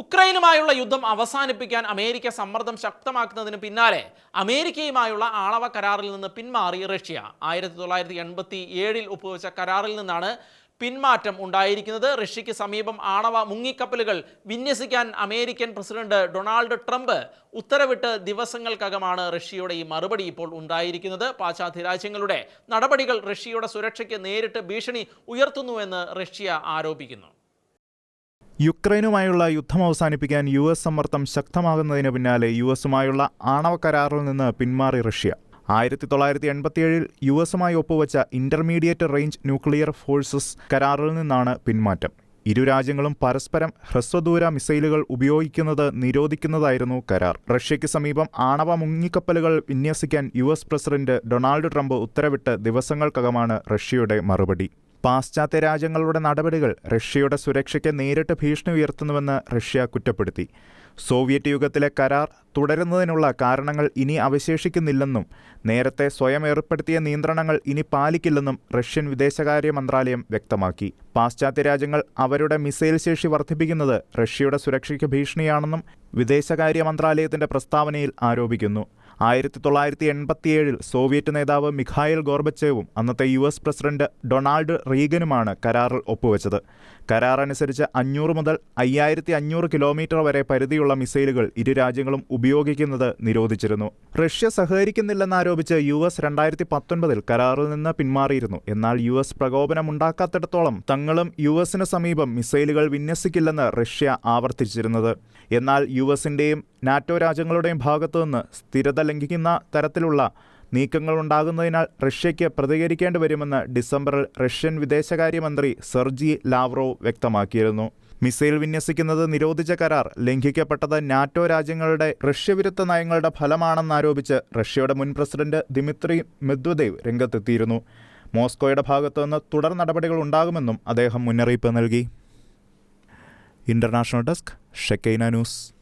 ഉക്രൈനുമായുള്ള യുദ്ധം അവസാനിപ്പിക്കാൻ അമേരിക്ക സമ്മർദ്ദം ശക്തമാക്കുന്നതിന് പിന്നാലെ അമേരിക്കയുമായുള്ള ആളവ കരാറിൽ നിന്ന് പിന്മാറി റഷ്യ. ആയിരത്തി തൊള്ളായിരത്തി എൺപത്തി ഏഴിൽ ഒപ്പുവെച്ച കരാറിൽ നിന്നാണ് പിന്മാറ്റം ഉണ്ടായിരിക്കുന്നത്. റഷ്യയ്ക്ക് സമീപം ആണവ മുങ്ങിക്കപ്പലുകൾ വിന്യസിക്കാൻ അമേരിക്കൻ പ്രസിഡന്റ് ഡൊണാൾഡ് ട്രംപ് ഉത്തരവിട്ട് ദിവസങ്ങൾക്കകമാണ് റഷ്യയുടെ ഈ മറുപടി ഇപ്പോൾ ഉണ്ടായിരിക്കുന്നത്. പാശ്ചാത്യ രാജ്യങ്ങളുടെ നടപടികൾ റഷ്യയുടെ സുരക്ഷയ്ക്ക് നേരിട്ട് ഭീഷണി ഉയർത്തുന്നുവെന്ന് റഷ്യ ആരോപിക്കുന്നു. യുക്രൈനുമായുള്ള യുദ്ധം അവസാനിപ്പിക്കാൻ യു എസ് സമ്മർദ്ദം ശക്തമാകുന്നതിന് പിന്നാലെ യു എസുമായുള്ള ആണവ കരാറിൽ നിന്ന് പിന്മാറി റഷ്യ. ആയിരത്തി തൊള്ളായിരത്തി എൺപത്തിയേഴിൽ യു എസുമായി ഒപ്പുവച്ച ഇന്റർമീഡിയറ്റ് റേഞ്ച് ന്യൂക്ലിയർ ഫോഴ്സസ് കരാറിൽ നിന്നാണ് പിന്മാറ്റം. ഇരു രാജ്യങ്ങളും പരസ്പരം ഹ്രസ്വദൂര മിസൈലുകൾ ഉപയോഗിക്കുന്നത് നിരോധിക്കുന്നതായിരുന്നു കരാർ. റഷ്യയ്ക്ക് സമീപം ആണവ മുങ്ങിക്കപ്പലുകൾ വിന്യസിക്കാൻ യു പ്രസിഡന്റ് ഡൊണാൾഡ് ട്രംപ് ഉത്തരവിട്ട് ദിവസങ്ങൾക്കകമാണ് റഷ്യയുടെ മറുപടി. പാശ്ചാത്യ രാജ്യങ്ങളുടെ നടപടികൾ റഷ്യയുടെ സുരക്ഷയ്ക്ക് നേരിട്ട് ഭീഷണി ഉയർത്തുന്നുവെന്ന് റഷ്യ കുറ്റപ്പെടുത്തി. സോവിയറ്റ് യുഗത്തിലെ കരാർ തുടരുന്നതിനുള്ള കാരണങ്ങൾ ഇനി അവശേഷിക്കുന്നില്ലെന്നും നേരത്തെ സ്വയം ഏർപ്പെടുത്തിയ നിയന്ത്രണങ്ങൾ ഇനി പാലിക്കില്ലെന്നും റഷ്യൻ വിദേശകാര്യ മന്ത്രാലയം വ്യക്തമാക്കി. പാശ്ചാത്യ രാജ്യങ്ങൾ അവരുടെ മിസൈൽ ശേഷി വർദ്ധിപ്പിക്കുന്നത് റഷ്യയുടെ സുരക്ഷയ്ക്ക് ഭീഷണിയാണെന്നും വിദേശകാര്യ മന്ത്രാലയത്തിന്റെ പ്രസ്താവനയിൽ ആരോപിക്കുന്നു. ആയിരത്തി തൊള്ളായിരത്തി എൺപത്തിയേഴിൽ സോവിയറ്റ് നേതാവ് മിഖായിൽ ഗോർബച്ചേവും അന്നത്തെ യു എസ് പ്രസിഡന്റ് ഡൊണാൾഡ് റീഗനുമാണ് കരാറിൽ ഒപ്പുവെച്ചത്. കരാർ അനുസരിച്ച് അഞ്ഞൂറ് മുതൽ അയ്യായിരത്തി അഞ്ഞൂറ് കിലോമീറ്റർ വരെ പരിധിയുള്ള മിസൈലുകൾ ഇരു രാജ്യങ്ങളും ഉപയോഗിക്കുന്നത് നിരോധിച്ചിരുന്നു. റഷ്യ സഹകരിക്കുന്നില്ലെന്നാരോപിച്ച് യു എസ് രണ്ടായിരത്തി പത്തൊൻപതിൽ കരാറിൽ നിന്ന് പിന്മാറിയിരുന്നു. എന്നാൽ യു എസ് പ്രകോപനമുണ്ടാക്കാത്തിടത്തോളം തങ്ങളും യു എസിന് സമീപം മിസൈലുകൾ വിന്യസിക്കില്ലെന്ന് റഷ്യ ആവർത്തിച്ചിരുന്നത്. എന്നാൽ യു എസിന്റെയും നാറ്റോ രാജ്യങ്ങളുടെയും ഭാഗത്തുനിന്ന് സ്ഥിരത ലംഘിക്കുന്ന തരത്തിലുള്ള നീക്കങ്ങൾ ഉണ്ടാകുന്നതിനാൽ റഷ്യയ്ക്ക് പ്രതികരിക്കേണ്ടി വരുമെന്ന് ഡിസംബറിൽ റഷ്യൻ വിദേശകാര്യമന്ത്രി സെർജി ലാവ്റോവ് വ്യക്തമാക്കിയിരുന്നു. മിസൈൽ വിന്യസിക്കുന്നത് നിരോധിച്ച കരാർ ലംഘിക്കപ്പെട്ടത് നാറ്റോ രാജ്യങ്ങളുടെ റഷ്യവിരുദ്ധ നയങ്ങളുടെ ഫലമാണെന്നാരോപിച്ച് റഷ്യയുടെ മുൻ പ്രസിഡന്റ് ദിമിത്രി മെദ്വദേവ് രംഗത്തെത്തിയിരുന്നു. മോസ്കോയുടെ ഭാഗത്തുനിന്ന് തുടർ നടപടികൾ ഉണ്ടാകുമെന്നും അദ്ദേഹം മുന്നറിയിപ്പ് നൽകി. International desk Shekinah news.